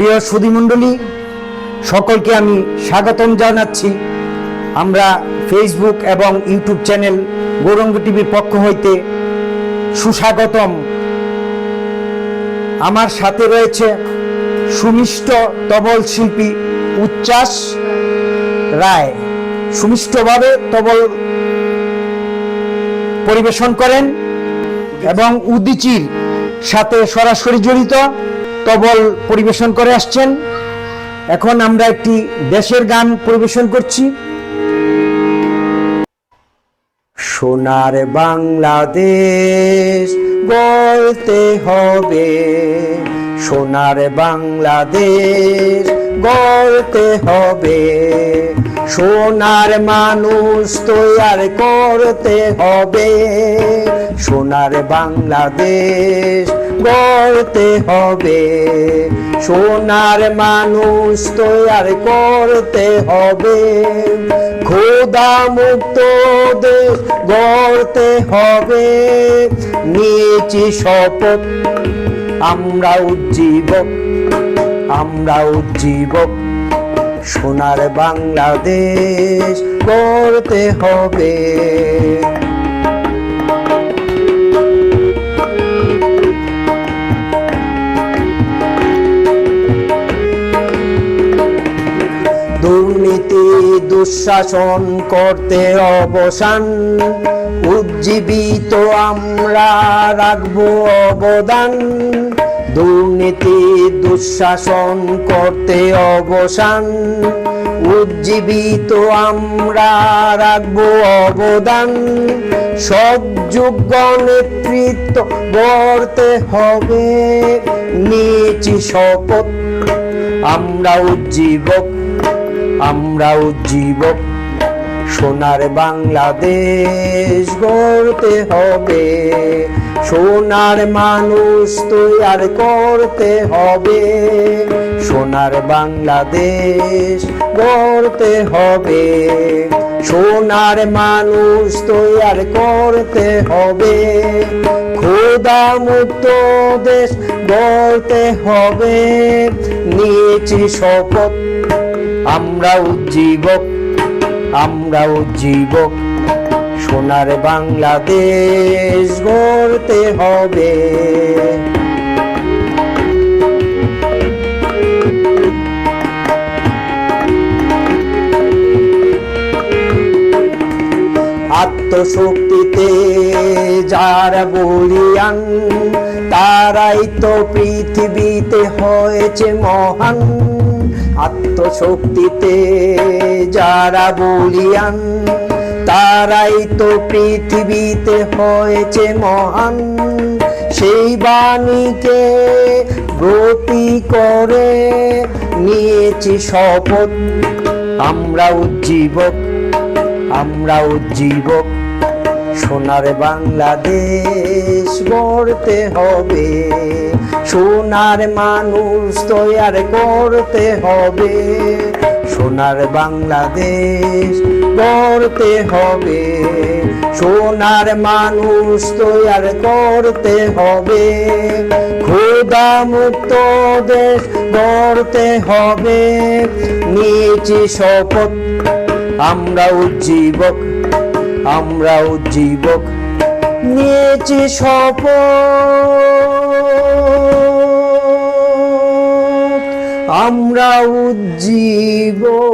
প্রিয় সুধীমণ্ডলী, সকলকে আমি স্বাগতম জানাচ্ছি। আমরা ফেসবুক এবং ইউটিউব চ্যানেল গৌরঙ্গ টিভির পক্ষ হইতে সুস্বাগতম। আমার সাথে রয়েছে সুমিষ্ট তবল শিল্পী উচ্ছ্বাস রায়। সুমিষ্টভাবে তবল পরিবেশন করেন এবং উদিচির সাথে সরাসরি জড়িত। তবল পরিবেশন করে আসছেন। এখন আমরা একটি দেশের গান পরিবেশন করছি। সোনার বাংলাদেশ বলতে হবে। সোনার বাংলাদেশ গড়তে হবে। সোনার মানুষ তৈয়ার করতে হবে। সোনার বাংলাদেশ গড়তে হবে। সোনার মানুষ তৈয়ার করতে হবে। খোদা মুক্ত দেশ গড়তে হবে। নিয়েছি শপথ আমরা উজ্জীবক আমরা উজ্জীবক। সোনার বাংলাদেশ করতে হবে। দুর্নীতি দুঃশাসন করতে অবসান উজ্জীবিত আমরা রাখব অবদান। দুর্নীতি, দুঃশাসন, করতে অবসান। উজ্জীবিত আমরা রাখব অবদান। সবযোগ্য নেতৃত্ব গড়তে হবে নিয়েছি শপথ। আমরা উজ্জীবক আমরা উজ্জীবক। সোনার বাংলাদেশ গড়তে হবে। সোনার মানুষ তৈয়ার করতে হবে। সোনার বাংলাদেশ গড়তে হবে। সোনার মানুষ তৈয়ার করতে হবে। খোদা মুক্ত দেশ গড়তে হবে। নিয়েছি শপথ, আমরা উজ্জীবক। আমরা উজ্জীবক সোনার বাংলাদেশ গড়তে হবে। আত্মশক্তিতে যারা বলিয়ান তারাই তো পৃথিবীতে হয়েছে মহান। আত্মশক্তিতে যারা বলিয়ান, তারাই তো পৃথিবীতে হয়েছে মহান। সেই বাণীকে ব্রতি করে নিয়েছি শপথ। আমরা উজ্জীবক আমরা উজ্জীবক। সোনার বাংলাদেশ গড়তে হবে। সোনার মানুষ তৈয়ার করতে হবে। সোনার বাংলাদেশ গড়তে হবে। সোনার মানুষ তৈয়ার করতে হবে। খোদা মুক্ত দেশ গড়তে হবে। নিয়েছি শপথ আমরা উজ্জীবক আমরা উজ্জীবক নিয়েছি শপথ। আমরা উজ্জীবক